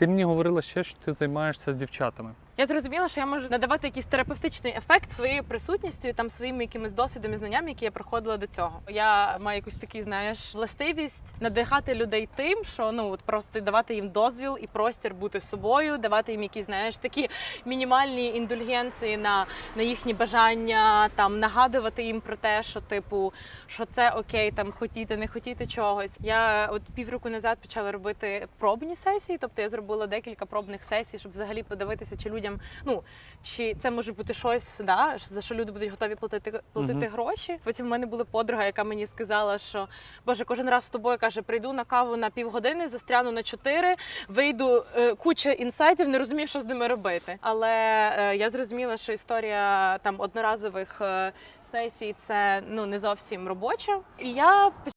Ти мені говорила ще, що ти займаєшся з дівчатами. Я зрозуміла, що я можу надавати якийсь терапевтичний ефект своєю присутністю там своїми якимись досвідами, знаннями, які я проходила до цього. Я маю якусь такий, знаєш, властивість надихати людей тим, що ну от просто давати їм дозвіл і простір бути собою, давати їм якісь, знаєш, такі мінімальні індульгенції на, на їхні бажання, там нагадувати їм про те, що типу, що це окей, там хотіти, не хотіти чогось. Я от півроку назад почала робити пробні сесії, тобто я зробила декілька пробних сесій, щоб взагалі подивитися, чи людям ну чи це може бути щось, да, за що люди будуть готові платити платити Мгм. гроші. Потім в мене була подруга, яка мені сказала, що Боже, кожен раз з тобою каже: прийду на каву на півгодини, застряну на чотири, вийду е, куча інсайтів, не розумію, що з ними робити. Але е, я зрозуміла, що історія там одноразових. е, Сесій це ну не зовсім робоча, і я